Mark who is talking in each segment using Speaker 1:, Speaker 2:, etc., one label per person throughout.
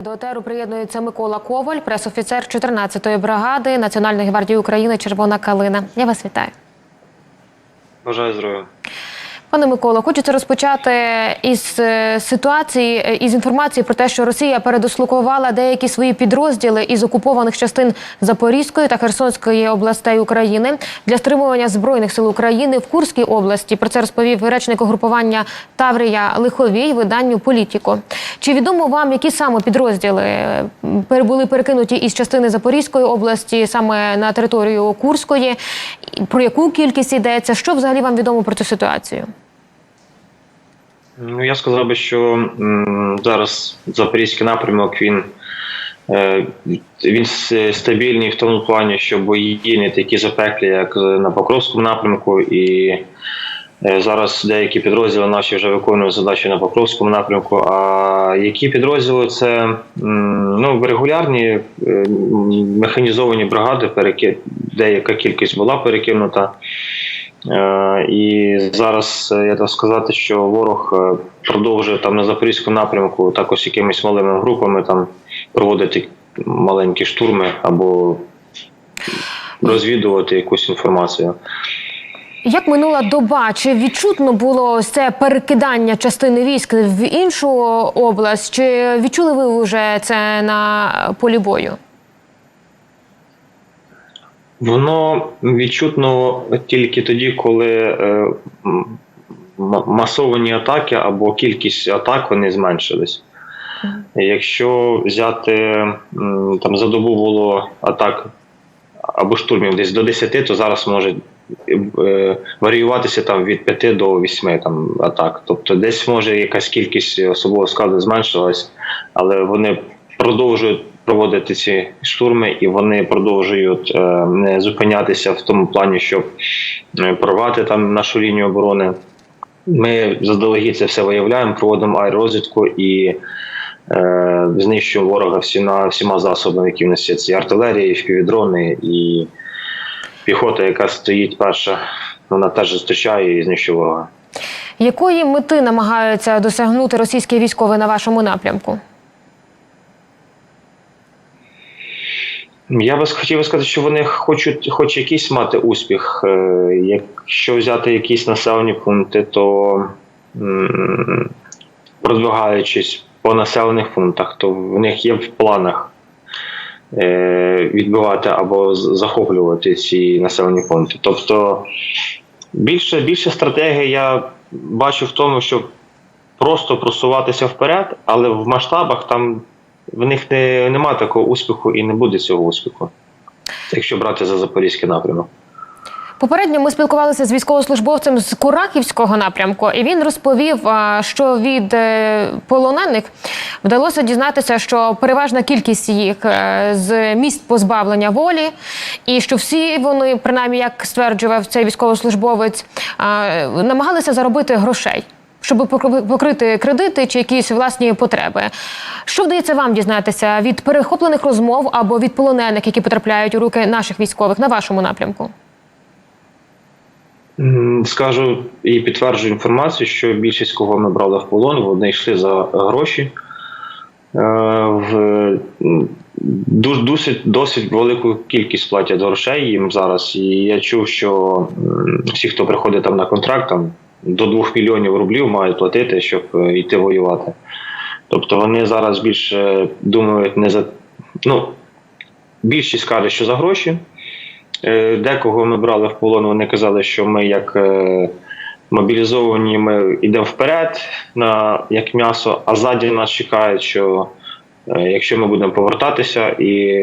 Speaker 1: До ОТРу приєднується Микола Коваль, пресофіцер 14-ї бригади Національної гвардії України Червона калина. Я вас вітаю.
Speaker 2: Бажаю здоров'я.
Speaker 1: Пане Миколо, хочеться розпочати із е, ситуації, е, із інформації про те, що Росія передислокувала деякі свої підрозділи із окупованих частин Запорізької та Херсонської областей України для стримування збройних сил України в Курській області. Про це розповів речник угрупування Таврія Лиховій виданню Політіко. Чи відомо вам, які саме підрозділи е, були перекинуті із частини Запорізької області саме на територію Курської? Про яку кількість йдеться? Що взагалі вам відомо про цю ситуацію?
Speaker 2: Ну я сказав би, що зараз запорізький напрямок він, е, він стабільний в тому плані, що бої не такі запеклі, як на Покровському напрямку, і е, зараз деякі підрозділи наші вже виконують задачі на Покровському напрямку. А які підрозділи це ну, регулярні е, механізовані бригади. Деяка кількість була перекинута. Е, І зараз е, я так сказати, що ворог е, продовжує там на запорізькому напрямку також якимись малими групами там проводити маленькі штурми або розвідувати якусь інформацію.
Speaker 1: Як минула доба, чи відчутно було ось це перекидання частини військ в іншу область? Чи відчули ви вже це на полі бою?
Speaker 2: Воно відчутно тільки тоді, коли е, масовані атаки або кількість атак вони зменшились. Якщо взяти там за добу було атак або штурмів десь до 10, то зараз може е, варіюватися там від 5 до 8 там, атак. Тобто десь може якась кількість особового складу зменшилась, але вони продовжують проводити ці штурми, і вони продовжують е, не зупинятися в тому плані, щоб е, прорвати там нашу лінію оборони. Ми заздалегідь це все виявляємо, проводимо аеророзвідку і е, знищуємо ворога всіма, всіма засобами, які в нас є. Це і артилерія, і впівдрони, і піхота, яка стоїть перша, вона теж зустрічає і знищує ворога.
Speaker 1: Якої мети намагаються досягнути російські військові на вашому напрямку?
Speaker 2: Я би хотів би сказати, що вони хочуть хоч якийсь мати успіх. Е, Якщо взяти якісь населені пункти, то продвигаючись по населених пунктах, то в них є в планах е, відбивати або захоплювати ці населені пункти. Тобто більше, більше стратегії я бачу в тому, щоб просто просуватися вперед, але в масштабах там в них не, нема такого успіху і не буде цього успіху, якщо брати за запорізький напрямок.
Speaker 1: Попередньо ми спілкувалися з військовослужбовцем з Курахівського напрямку, і він розповів, що від е, полонених вдалося дізнатися, що переважна кількість їх е, з місць позбавлення волі, і що всі вони, принаймні, як стверджував цей військовослужбовець, намагалися заробити грошей. Щоб покри- покрити кредити чи якісь власні потреби, що вдається вам дізнатися від перехоплених розмов або від полонених, які потрапляють у руки наших військових на вашому напрямку?
Speaker 2: Скажу і підтверджую інформацію, що більшість, кого ми брали в полон, вони йшли за гроші. Е, В досить, досить велику кількість платять грошей їм зараз. І я чув, що всі, хто приходить там на контракт, там до 2 мільйонів рублів мають платити, щоб е, йти воювати. Тобто вони зараз більше думають не за. Ну, більшість каже, що за гроші. Е, Декого ми брали в полон, вони казали, що ми як е, мобілізовані, ми йдемо вперед на як м'ясо, а ззаді нас чекають, що якщо ми будемо повертатися і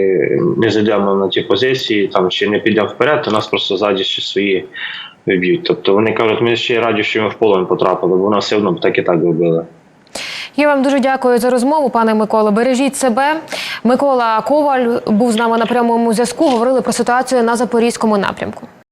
Speaker 2: не зайдемо на ті позиції, там чи не підемо вперед, то нас просто ззаді ще свої вб'ють. Тобто вони кажуть, ми ще раді, що ми в полон потрапили, бо нас все одно так і так вбили.
Speaker 1: Я вам дуже дякую за розмову, пане Миколо. Бережіть себе. Микола Коваль був з нами на прямому зв'язку. Говорили про ситуацію на запорізькому напрямку.